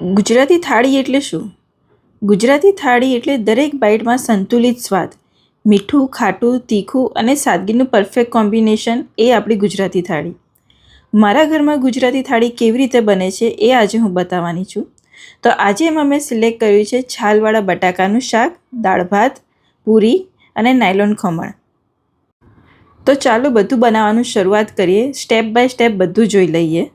ગુજરાતી થાળી એટલે શું? ગુજરાતી થાળી એટલે દરેક બાઇટમાં સંતુલિત સ્વાદ. મીઠું, ખાટું, તીખું અને સાદગીનું પરફેક્ટ કોમ્બિનેશન એ આપણી ગુજરાતી થાળી. મારા ઘરમાં ગુજરાતી થાળી કેવી રીતે બને છે એ આજે હું બતાવવાની છું. તો આજે એમાં મેં સિલેક્ટ કર્યું છે છાલવાળા બટાકાનું શાક, દાળ ભાત, પૂરી અને નાયલોન ખમણ. તો ચાલો બધું બનાવવાનું શરૂઆત કરીએ. સ્ટેપ બાય સ્ટેપ બધું જોઈ લઈએ.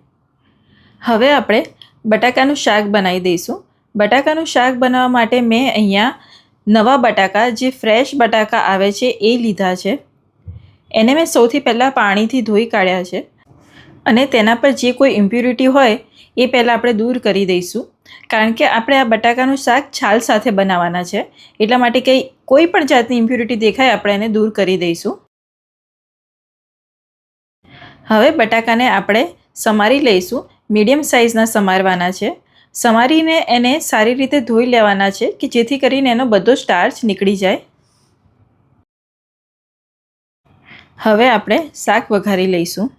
હવે આપણે બટાકાનું શાક બનાવી દઈશું. બટાકાનું શાક બનાવવા માટે મેં અહીંયા નવા બટાકા, જે ફ્રેશ બટાકા આવે છે, એ લીધા છે. એને મેં સૌથી પહેલાં પાણીથી ધોઈ કાઢ્યા છે. અને તેના પર જે કોઈ ઇમ્પ્યુરિટી હોય, એ પહેલાં આપણે દૂર કરી દઈશું. કારણ કે આપણે આ બટાકાનું શાક છાલ સાથે બનાવવાના છે. એટલા માટે કંઈ, કોઈ પણ જાતની ઇમ્પ્યુરિટી દેખાય, આપણે એને દૂર કરી દઈશું. હવે બટાકાને આપણે સમારી લઈશું. મીડિયમ સાઇઝના સમારવાના છે. સમારીને એને સારી રીતે ધોઈ લેવાના છે કે જેથી કરીને એનો બધો સ્ટાર્ચ નીકળી જાય. હવે આપણે શાક વઘારી લઈશું.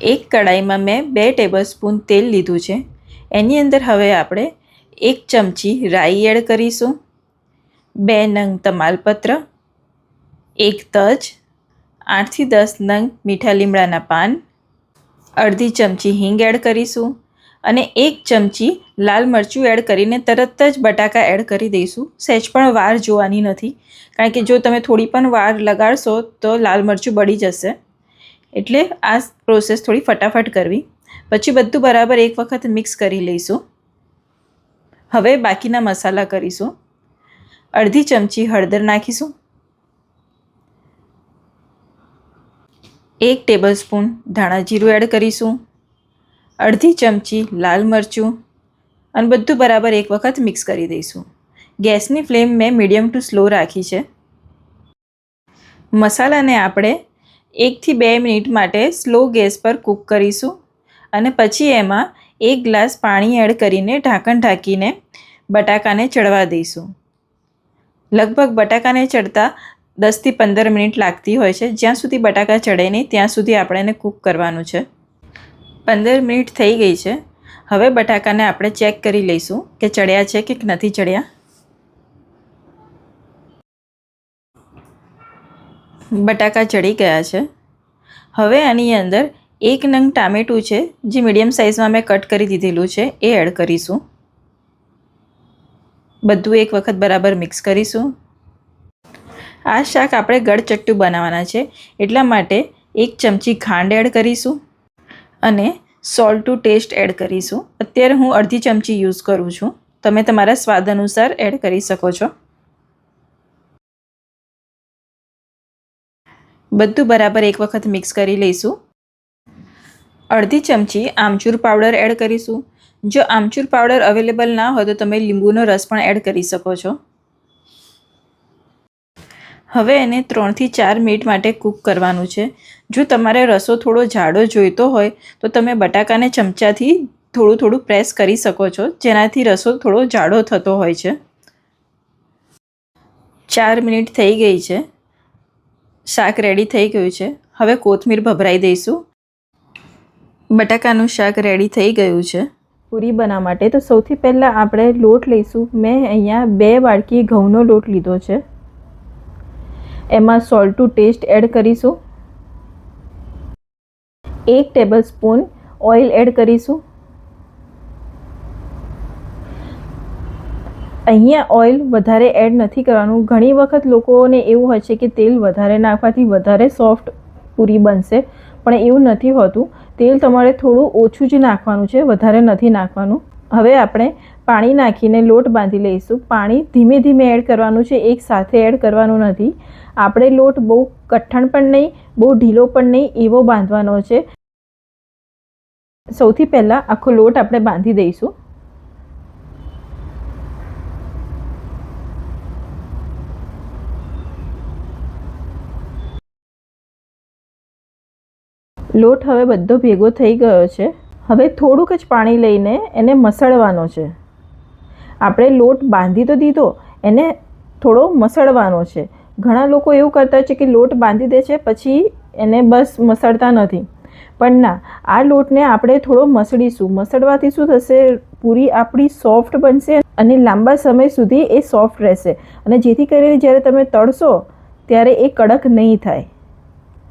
એક કડાઈમાં મેં બે ટેબલ સ્પૂન તેલ લીધું છે. એની અંદર હવે આપણે એક ચમચી રાઈ એડ કરીશું. બે નંગ તમાલપત્ર. એક તજ. આઠથી દસ નંગ મીઠા લીમડાના પાન. અડધી ચમચી હિંગ એડ કરીશું અને એક ચમચી લાલ મરચું એડ કરીને તરત જ બટાકા એડ કરી દઈશું. સહેજ પણ વાર જોવાની નથી. કારણ કે જો તમે થોડી પણ વાર લગાડશો તો લાલ મરચું બળી જશે. એટલે આ પ્રોસેસ થોડી ફટાફટ કરવી. પછી બધું બરાબર એક વખત મિક્સ કરી લઈશું. હવે બાકીના મસાલા કરીશું. અડધી ચમચી હળદર નાખીશું. એક ટેબલ સ્પૂન ધાણા જીરું એડ કરીશું, અડધી ચમચી લાલ મરચું અને બધું બરાબર એક વખત મિક્સ કરી દઈશું. ગેસની ફ્લેમ મેં મીડિયમ ટુ સ્લો રાખી છે. મસાલાને આપણે એકથી બે મિનિટ માટે સ્લો ગેસ પર કૂક કરીશું અને પછી એમાં એક ગ્લાસ પાણી એડ કરીને ઢાંકણ ઢાંકીને બટાકાને ચડવા દઈશું. લગભગ બટાકાને ચડતા દસથી પંદર મિનિટ લાગતી હોય છે. જ્યાં સુધી બટાકા ચડે નહીં, ત્યાં સુધી આપણે એને કૂક કરવાનું છે. પંદર મિનિટ થઈ ગઈ છે. હવે બટાકાને આપણે ચેક કરી લઈશું કે ચડ્યા છે કે નથી ચડ્યા. બટાકા ચડી ગયા છે. હવે આની અંદર એક નંગ ટામેટું છે, જે મીડિયમ સાઇઝમાં મેં કટ કરી દીધેલું છે, એ એડ કરીશું. બધું એક વખત બરાબર મિક્સ કરીશું. આ શાક આપણે ગળચટ્ટું બનાવવાના છે. એટલા માટે એક ચમચી ખાંડ એડ કરીશું અને સોલ્ટ ટુ ટેસ્ટ એડ કરીશું. અત્યારે હું અડધી ચમચી યુઝ કરું છું. તમે તમારા સ્વાદ અનુસાર એડ કરી શકો છો. બધું બરાબર એક વખત મિક્સ કરી લઈશું. અડધી ચમચી આમચૂર પાવડર એડ કરીશું. જો આમચૂર પાવડર અવેલેબલ ના હોય તો તમે લીંબુનો રસ પણ એડ કરી શકો છો. હવે એને ત્રણથી ચાર મિનિટ માટે કૂક કરવાનું છે. જો તમારે રસો થોડો જાડો જોઈતો હોય, તો તમે બટાકાને ચમચાથી થોડું થોડું પ્રેસ કરી શકો છો, જેનાથી રસો થોડો જાડો થતો હોય છે. ચાર મિનિટ થઈ ગઈ છે. શાક રેડી થઈ ગયું છે. હવે કોથમીર ભભરાઈ દઈશું. બટાકાનું શાક રેડી થઈ ગયું છે. પૂરી બનાવવા માટે તો સૌથી પહેલાં આપણે લોટ લઈશું. મેં અહીંયા બે વાડકી ઘઉંનો લોટ લીધો છે. એમાં સોલ્ટ ટુ ટેસ્ટ એડ કરીશું. એક ટેબલ સ્પૂન ઓઇલ એડ કરીશું. અહીંયા ઓઇલ વધારે એડ નથી કરવાનું. ઘણી વખત લોકોને એવું હોય છે કે તેલ વધારે નાખવાથી વધારે સોફ્ટ પૂરી બનશે, પણ એવું નથી હોતું. તેલ તમારે થોડું ઓછું જ નાખવાનું છે, વધારે નથી નાખવાનું. હવે આપણે પાણી નાખીને લોટ બાંધી લઈશું. પાણી ધીમે ધીમે એડ કરવાનું છે. એક સાથે એડ કરવાનું નથી. આપણે લોટ બહુ કઠણ પણ નહીં, બહુ ઢીલો પણ નહીં એવો બાંધવાનો છે. સૌથી પહેલાં આખો લોટ આપણે બાંધી દઈશું. લોટ હવે બધો ભેગો થઈ ગયો છે. હવે થોડુંક જ પાણી લઈને એને મસળવાનો છે. આપણે લોટ બાંધી તો દીધો, એને થોડો મસળવાનો છે. ઘણા લોકો એવું કરતા છે કે લોટ બાંધી દે છે, પછી એને બસ મસળતા નથી. પણ ના, આ લોટને આપણે થોડો મસળીશું. મસળવાથી શું થશે? પૂરી આપણી સોફ્ટ બનશે અને લાંબા સમય સુધી એ સોફ્ટ રહેશે. અને જેથી કરીને જ્યારે તમે તળશો, ત્યારે એ કડક નહીં થાય.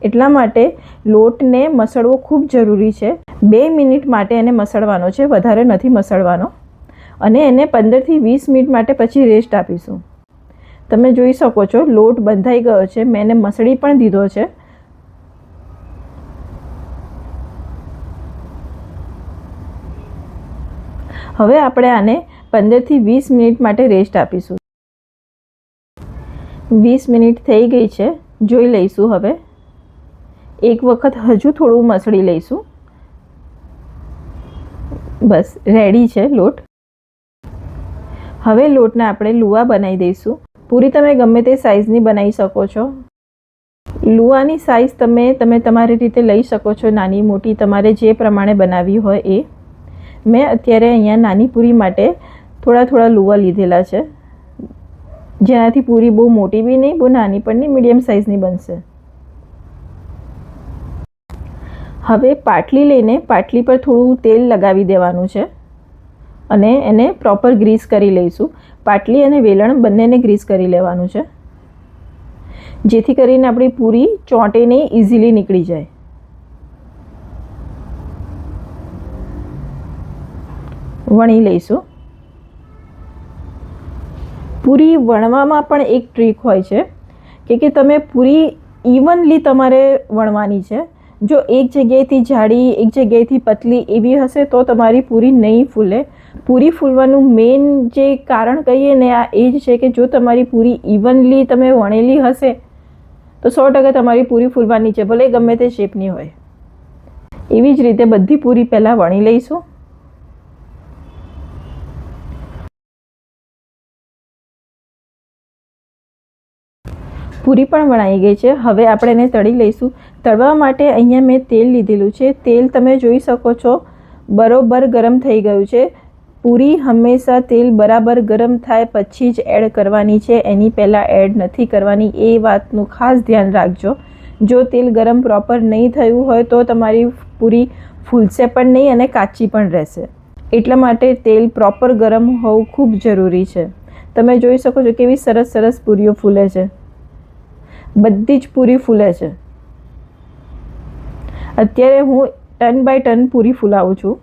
એટલા માટે લોટને મસળવો ખૂબ જરૂરી છે. બે મિનિટ માટે એને મસળવાનો છે, વધારે નથી મસળવાનો. અને એને પંદરથી વીસ મિનિટ માટે પછી રેસ્ટ આપીશું. તમે જોઈ શકો છો, લોટ બંધાઈ ગયો છે. મેં એને મસળી પણ દીધો છે. હવે આપણે આને પંદરથી વીસ મિનિટ માટે રેસ્ટ આપીશું. વીસ મિનિટ થઈ ગઈ છે. જોઈ લઈશું હવે. એક વખત હજુ થોડું મસળી લઈશું. બસ રેડી છે લોટ. હવે લોટને આપણે લુવા બનાવી દઈશું. પૂરી તમે ગમે તે સાઇઝની બનાવી શકો છો. લુવાની સાઇઝ તમે તમે તમારી રીતે લઈ શકો છો નાની મોટી. તમારે જે પ્રમાણે બનાવવી હોય એ. મેં અત્યારે અહીંયા નાની પૂરી માટે થોડા થોડા લુવા લીધેલા છે. જેનાથી પૂરી બહુ મોટી બી નહીં, બહુ નાની પણ નહીં, મીડિયમ સાઇઝની બનશે. હવે પાટલી લઈને પાટલી પર થોડું તેલ લગાવી દેવાનું છે. અને એને પ્રોપર ગ્રીસ કરી લઈશું. પાટલી અને વેલણ બંનેને ગ્રીસ કરી લેવાનું છે. જેથી કરીને આપણી પૂરી ચોંટે નહીં ઇઝીલી નીકળી જાય. વણી લઈશું. પૂરી વણવામાં પણ એક ટ્રીક હોય છે કે કે તમે પૂરી ઇવનલી તમારે વણવાની છે. જો એક જગ્યાએથી જાડી, એક જગ્યાએથી પતલી એવી હશે તો તમારી પૂરી નહીં ફૂલે. પૂરી ફૂલવાનું મેઇન જે કારણ કહીએ ને, આ એ જ છે કે જો તમારી પૂરી ઇવનલી તમે વણેલી હશે, તો સો ટકા તમારી પૂરી ફૂલવાની છે ભલે ગમે તે શેપની હોય. એવી જ રીતે બધી પૂરી પહેલાં વણી લઈશું. પૂરી પણ વણાઈ ગઈ છે. હવે આપણે એને તળી લઈશું. તળવા માટે અહીંયા મેં તેલ લીધેલું છે. તેલ તમે જોઈ શકો છો. બરોબર ગરમ થઈ ગયું છે. પૂરી હંમેશા તેલ બરાબર ગરમ થાય પછી જ એડ કરવાની છે. એની પહેલાં એડ નથી કરવાની. એ વાતનું ખાસ ધ્યાન રાખજો. જો તેલ ગરમ પ્રોપર નહીં થયું હોય તો તમારી પૂરી ફૂલશે પણ નહીં અને કાચી પણ રહેશે. એટલા માટે તેલ પ્રોપર ગરમ હોવું ખૂબ જરૂરી છે. તમે જોઈ શકો છો કેવી સરસ સરસ પૂરીઓ ફૂલે છે. બધી જ પૂરી ફૂલે છે. અત્યારે હું ટન બાય ટન પૂરી ફૂલાવું છું.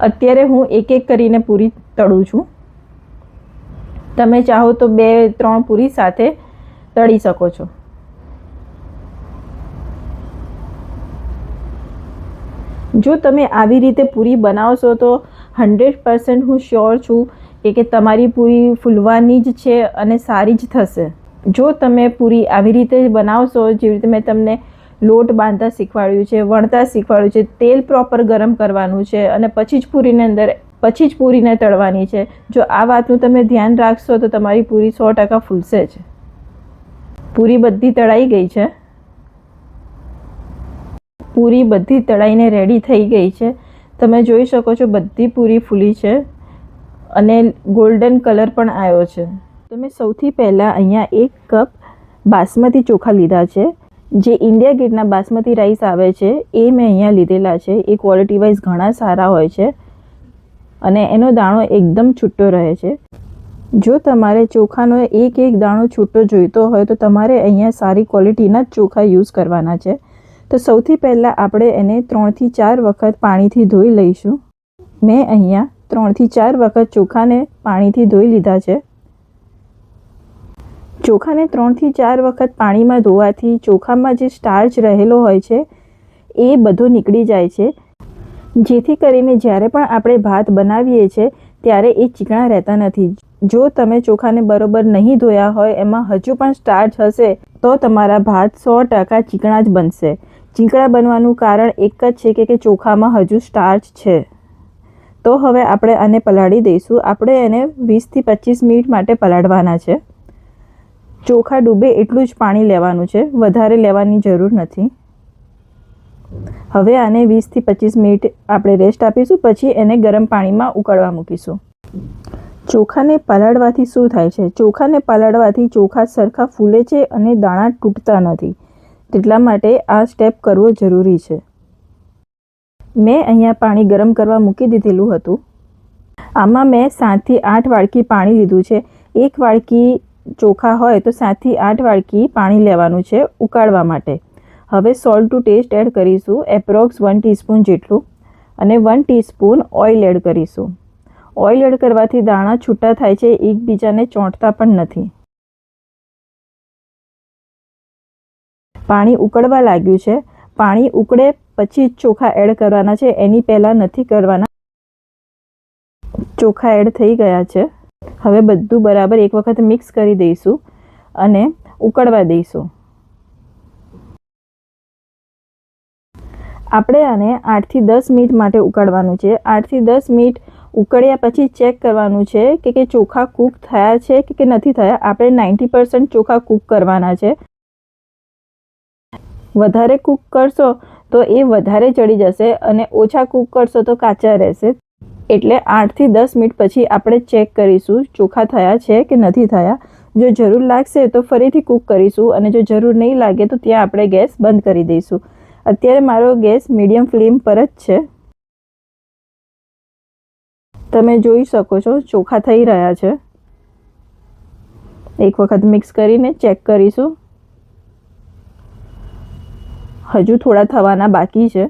અત્યારે હું એક એક કરીને પૂરી તળું છું. તમે ચાહો તો બે, ત્રણ પૂરી સાથે તળી શકો છો. જો તમે આવી રીતે પૂરી બનાવશો તો હંડ્રેડ પર્સન્ટ હું શ્યોર છું કે કે તમારી પૂરી ફૂલવાની જ છે અને સારી જ થશે. જો તમે પૂરી આવી રીતે બનાવશો, જેવી રીતે મેં તમને લોટ બાંધતા શીખવાડ્યું છે, વણતા શીખવાડ્યું છે, તેલ પ્રોપર ગરમ કરવાનું છે અને પછી જ પૂરીને અંદર, પછી જ પૂરીને તળવાની છે. જો આ વાતનું તમે ધ્યાન રાખશો તો તમારી પૂરી સો ટકા ફૂલશે જ. પૂરી બધી તળાઈ ગઈ છે. પૂરી બધી તળાઈને રેડી થઈ ગઈ છે. તમે જોઈ શકો છો બધી પૂરી ફૂલી છે અને ગોલ્ડન કલર પણ આવ્યો છે. તમે સૌથી પહેલાં અહીંયા એક કપ બાસમતી ચોખા લીધા છે. જે ઇન્ડિયા ગેટના બાસમતી રાઈસ આવે છે, એ મેં અહીંયા લીધેલા છે. એ ક્વોલિટી વાઇઝ ઘણા સારા હોય છે અને એનો દાણો એકદમ છૂટો રહે છે. જો તમારે ચોખાનો એક એક દાણો છૂટો જોઈતો હોય તો તમારે અહીંયા સારી ક્વોલિટીના જ ચોખા યુઝ કરવાના છે. તો સૌથી પહેલાં આપણે એને ત્રણથી ચાર વખત પાણીથી ધોઈ લઈશું. મેં અહીંયા ત્રણથી ચાર વખત ચોખાને પાણીથી ધોઈ લીધા છે. ચોખાને ત્રણથી ચાર વખત પાણીમાં ધોવાથી ચોખામાં જે સ્ટાર્ચ રહેલો હોય છે, એ બધો નીકળી જાય છે. જેથી કરીને જ્યારે પણ આપણે ભાત બનાવીએ છીએ, ત્યારે એ ચીકણા રહેતા નથી. જો તમે ચોખાને બરોબર નહીં ધોયા હોય, એમાં હજુ પણ સ્ટાર્ચ હશે, તો તમારા ભાત સો ટકા ચીકણા જ બનશે. ચીકણા બનવાનું કારણ એક જ છે કે ચોખામાં હજુ સ્ટાર્ચ છે. તો હવે આપણે આને પલાળી દઈશું. આપણે એને વીસથી પચીસ મિનિટ માટે પલાળવાના છે. ચોખા ડૂબે એટલું જ પાણી લેવાનું છે. વધારે લેવાની જરૂર નથી. હવે આને વીસથી પચીસ મિનિટ આપણે રેસ્ટ આપીશું, પછી એને ગરમ પાણીમાં ઉકળવા મૂકીશું. ચોખાને પલાળવાથી શું થાય છે? ચોખાને પલાળવાથી ચોખા સરખા ફૂલે છે અને દાણા તૂટતા નથી. તેટલા માટે આ સ્ટેપ કરવો જરૂરી છે. મેં અહીંયા પાણી ગરમ કરવા મૂકી દીધેલું હતું. આમાં મેં સાતથી આઠ વાડકી પાણી લીધું છે. એક વાડકી ચોખા હોય તો સાતથી આઠ વાડકી પાણી લેવાનું છે ઉકાળવા માટે. હવે સોલ્ટ ટુ ટેસ્ટ એડ કરીશું એપ્રોક્સ વન ટીસ્પૂન જેટલું, અને વન ટીસ્પૂન ઓઇલ એડ કરીશું. ઓઇલ એડ કરવાથી દાણા છૂટા થાય છે, એકબીજાને ચોંટતા પણ નથી. પાણી ઉકળવા લાગ્યું છે. પાણી ઉકળે પછી ચોખા એડ કરવાના છે, એની પહેલાં નથી કરવાના. ચોખા એડ થઈ ગયા છે. હવે બધું બરાબર એક વખત મિક્સ કરી દઈશું અને ઉકળવા દઈશું. આપણે આને આઠથી દસ મિનિટ માટે ઉકાળવાનું છે. આઠથી દસ મિનિટ ઉકળ્યા પછી ચેક કરવાનું છે કે કે ચોખા કૂક થયા છે કે કે નથી થયા. આપણે નાઇન્ટી પર્સન્ટ ચોખા કૂક કરવાના છે. વધારે કૂક કરશો તો એ વધારે ચડી જશે અને ઓછા કૂક કરશો તો કાચા રહેશે. એટલે આઠથી દસ મિનિટ પછી આપણે ચેક કરીશું ચોખા થયા છે કે નથી થયા. જો જરૂર લાગશે તો ફરીથી કૂક કરીશું અને જો જરૂર નહીં લાગે તો ત્યાં આપણે ગેસ બંધ કરી દઈશું. અત્યારે મારો ગેસ મીડિયમ ફ્લેમ પર જ છે. તમે જોઈ શકો છો ચોખા થઈ રહ્યા છે. એક વખત મિક્સ કરીને ચેક કરીશું. હજુ થોડા થવાના બાકી છે.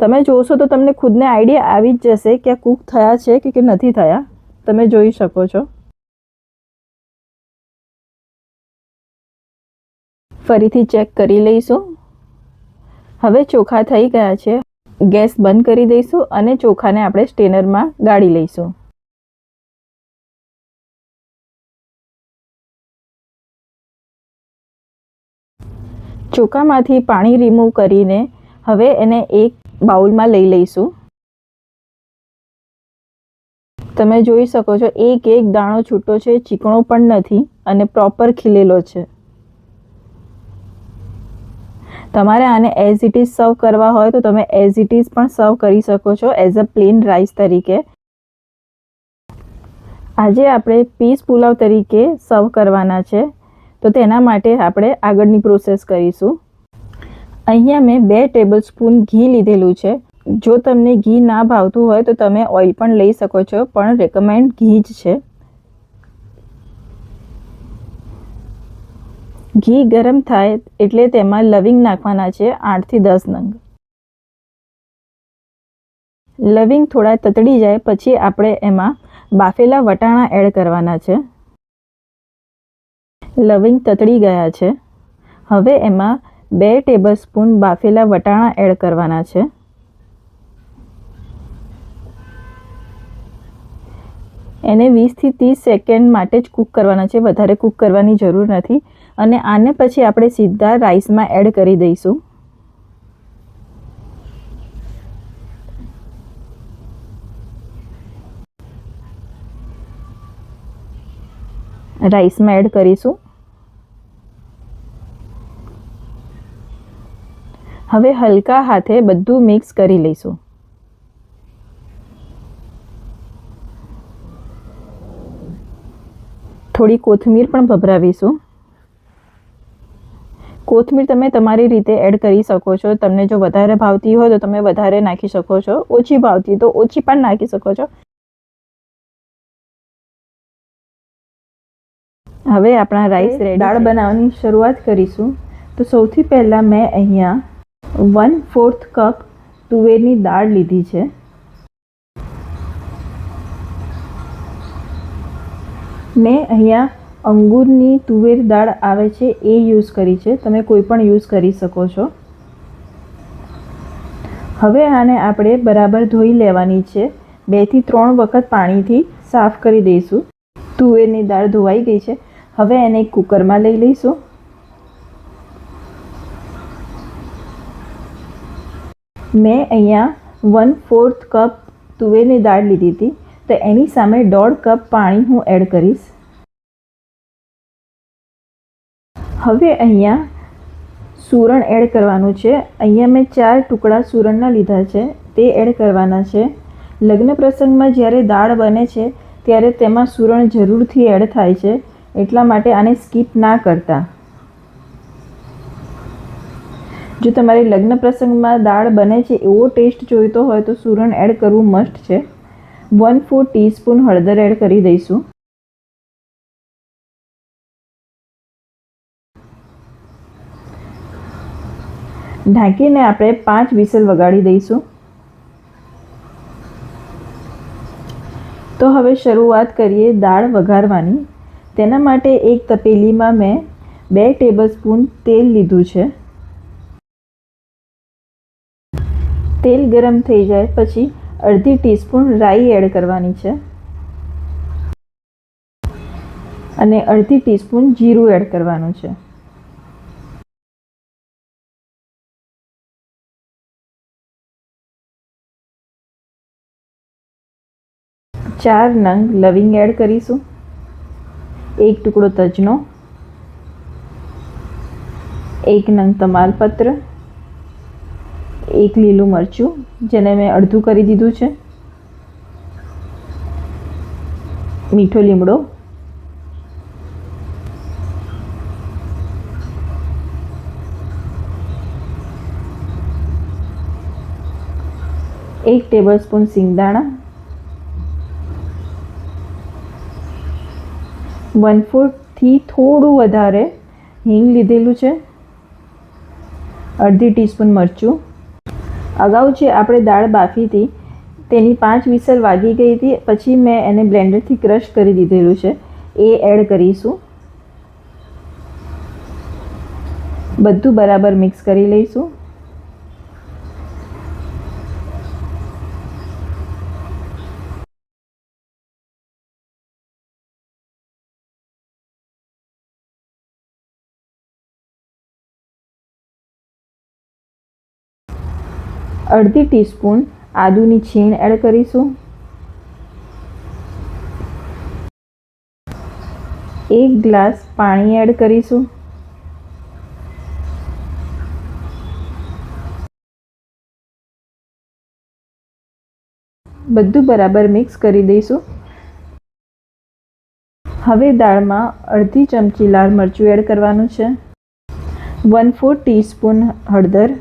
તમે જોશો તો તમને ખુદને આઈડિયા આવી જ જશે કે આ કૂક થયા છે કે નથી થયા. તમે જોઈ શકો છો. ફરીથી ચેક કરી લઈશું. હવે ચોખા થઈ ગયા છે. ગેસ બંધ કરી દઈશું અને ચોખાને આપણે સ્ટેનરમાં ગાળી લઈશું. ચોખામાંથી પાણી રિમૂવ કરીને હવે એને એક બાઉલમાં લઈ લઈશું. તમે જોઈ શકો છો, એક એક દાણો છૂટો છે, ચીકણો પણ નથી અને પ્રોપર ખીલેલો છે. તમારે આને એઝ ઇટ ઇઝ સર્વ કરવા હોય તો તમે એઝ ઇટ ઇઝ પણ સર્વ કરી શકો છો એઝ અ પ્લેન રાઈસ તરીકે. આજે આપણે પીસ પુલાવ તરીકે સર્વ કરવાના છે, તો તેના માટે આપણે આગળની પ્રોસેસ કરીશું. અહીંયા મેં બે ટેબલ સ્પૂન ઘી લીધેલું છે. જો તમને ઘી ના ભાવતું હોય તો તમે ઓઇલ પણ લઈ શકો છો, પણ રેકમેન્ડ ઘી જ છે. ઘી ગરમ થાય એટલે તેમાં લવિંગ નાખવાના છે આઠથી દસ નંગ. લવિંગ થોડા તતડી જાય પછી આપણે એમાં બાફેલા વટાણા એડ કરવાના છે. લવિંગ તતડી ગયા છે. હવે એમાં બે ટેબલ સ્પૂન બાફેલા વટાણા એડ કરવાના છે. એને વીસથી ત્રીસ સેકન્ડ માટે જ કૂક કરવાના છે. વધારે કૂક કરવાની જરૂર નથી. અને આને પછી આપણે સીધા રાઈસમાં એડ કરી દઈશું. રાઈસમાં એડ કરીશું. હવે હલકા હાથે બધું મિક્સ કરી લઈશું. થોડી કોથમીર પણ ભભરાવીશું. કોથમીર તમે તમારી રીતે એડ કરી શકો છો. તમને જો વધારે ભાવતી હોય તો તમે વધારે નાખી શકો છો. ઓછી ભાવતી તો ઓછી પણ નાખી શકો છો. હવે આપણા રાઈસ દાળ બનાવવાની શરૂઆત કરીશું. તો સૌથી પહેલાં મેં અહીંયા વન ફોર્થ કપ તુવેરની દાળ લીધી છે. મેં અહીંયા અંગૂરની તુવેર દાળ આવે છે એ યુઝ કરી છે. તમે કોઈ પણ યુઝ કરી શકો છો. હવે આને આપણે બરાબર ધોઈ લેવાની છે. બેથી ત્રણ વખત પાણીથી સાફ કરી દઈશું. તુવેરની દાળ ધોવાઈ ગઈ છે. હવે એને કુકરમાં લઈ લઈશું. મેં અહીંયા વન ફોર્થ કપ તુવેરની દાળ લીધી હતી. તો એની સામે દોઢ કપ પાણી હું એડ કરીશ. હવે અહીંયા સુરણ એડ કરવાનું છે. અહીંયા મેં ચાર ટુકડા સુરણના લીધા છે. તે એડ કરવાના છે. લગ્ન પ્રસંગમાં જ્યારે દાળ બને છે, ત્યારે તેમાં સુરણ જરૂરથી એડ થાય છે. એટલા માટે આને સ્કીપ ના કરતા. જો તમારે લગ્ન પ્રસંગમાં દાળ બને છે એવો ટેસ્ટ જોઈતો હોય તો સુરણ એડ કરવું મસ્ટ છે. વન ફોર ટીસ્પૂન હળદર એડ કરી દઈશું. ઢાંકીને આપણે પાંચ વિસલ વગાડી દઈશું. તો હવે શરૂઆત કરીએ દાળ વઘારવાની. તેના માટે એક તપેલીમાં મેં બે ટેબલસ્પૂન તેલ લીધું છે. તેલ ગરમ થઈ જાય પછી અડધી ટીસ્પૂન રાઈ એડ કરવાની છે. અને અડધી ટીસ્પૂન જીરું એડ કરવાનું છે. ચાર નંગ લવિંગ એડ કરીશું. એક ટુકડો તજનો. એક નંગ તમાલપત્ર. એક લીલું મરચું, જેને મેં અડધું કરી દીધું છે. મીઠો લીમડો. એક ટેબલ સ્પૂન સિંગદાણા. વન ફોર્થથી થોડું વધારે હિંગ લીધેલું છે. અડધી ટીસ્પૂન મરચું. અગાઉ જે આપણે દાળ બાફી હતી, તેની પાંચ વિસલ વાગી ગઈ હતી, પછી મેં એને બ્લેન્ડરથી ક્રશ કરી દીધેલું છે. એ એડ કરીશું. બધું બરાબર મિક્સ કરી લઈશું. અડધી ટીસ્પૂન આદુની છીણ એડ કરીશું. એક ગ્લાસ પાણી એડ કરીશું. બધું બરાબર મિક્સ કરી દઈશું. હવે દાળમાં અડધી ચમચી લાલ મરચું એડ કરવાનું છે. વન ફોર ટીસ્પૂન હળદર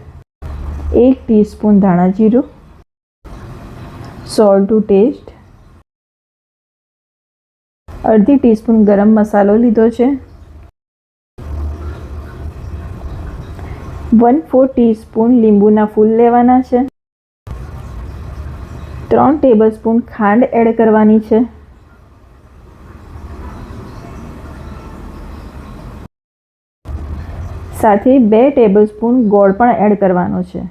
એક ટીસ્પૂન ધાણા જીરું સોલ્ટ ટુ ટેસ્ટ અડધી ટીસ્પૂન ગરમ મસાલો લીધો છે વન ફોર ટીસ્પૂન લીંબુના ફૂલ લેવાના છે, ત્રણ ટેબલ સ્પૂન ખાંડ એડ કરવાની છે, સાથે બે ટેબલ સ્પૂન ગોળ પણ એડ કરવાનો છે.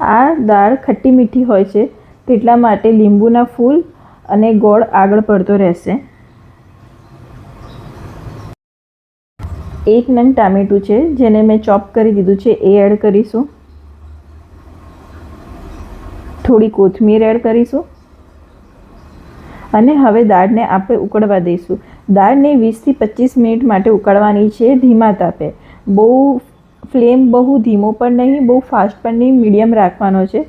આ દાળ ખટ્ટી મીઠી હોય છે, તેટલા માટે લીંબુના ફૂલ અને ગોળ આગળ પડતો રહેશે. એક નંગ ટામેટું છે, જેને મેં ચોપ કરી દીધું છે, એ એડ કરીશું. થોડી કોથમીર એડ કરીશું. અને હવે દાળને આપણે ઉકળવા દઈશું. દાળને વીસથી પચીસ મિનિટ માટે ઉકાળવાની છે, ધીમા તાપે. બહુ ફ્લેમ બહુ ધીમો પણ નહીં, બહુ ફાસ્ટ પણ નહીં, મીડિયમ રાખવાનો છે.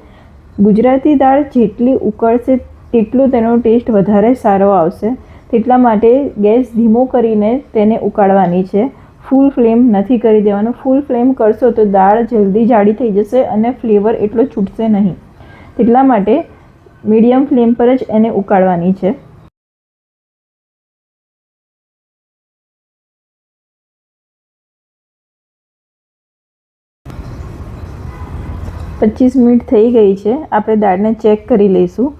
ગુજરાતી દાળ જેટલી ઉકળશે તેટલો તેનો ટેસ્ટ વધારે સારો આવશે. તેટલા માટે ગેસ ધીમો કરીને તેને ઉકાળવાની છે. ફૂલ ફ્લેમ નથી કરી દેવાનો. ફૂલ ફ્લેમ કરશો તો દાળ જલ્દી જાડી થઈ જશે અને ફ્લેવર એટલો છૂટશે નહીં. તેટલા માટે મીડિયમ ફ્લેમ પર જ એને ઉકાળવાની છે. પચીસ મિનિટ થઈ ગઈ છે. આપણે દાળને ચેક કરી લઈશું.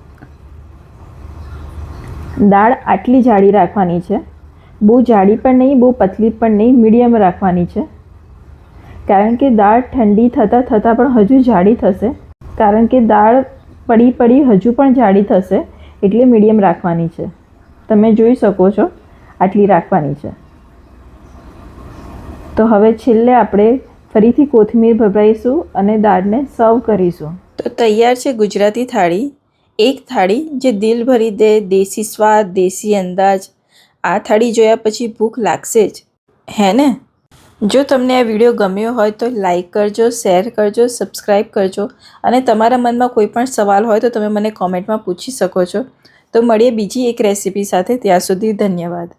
દાળ આટલી જાડી રાખવાની છે. બહુ જાડી પણ નહીં, બહુ પતલી પણ નહીં, મીડિયમ રાખવાની છે. કારણ કે દાળ ઠંડી થતાં થતાં પણ હજુ જાડી થશે. કારણ કે દાળ પડી પડી હજુ પણ જાડી થશે, એટલે મીડિયમ રાખવાની છે. તમે જોઈ શકો છો, આટલી રાખવાની છે. તો હવે છેલ્લે આપણે ફરીથી કોથમીર ભભરાઈશું અને દાળને સર્વ કરીશું. તો તૈયાર છે ગુજરાતી થાળી. એક થાળી જે દિલ ભરી દે, દેશી સ્વાદ, દેશી અંદાજ. આ થાળી જોયા પછી ભૂખ લાગશે જ. હે ને? જો તમને આ વીડિયો ગમ્યો હોય તો લાઈક કરજો, શેર કરજો, સબસ્ક્રાઈબ કરજો અને તમારા મનમાં કોઈ પણ સવાલ હોય તો તમે મને કોમેન્ટમાં પૂછી શકો છો. તો મળીએ બીજી એક રેસીપી સાથે. ત્યાં સુધી ધન્યવાદ.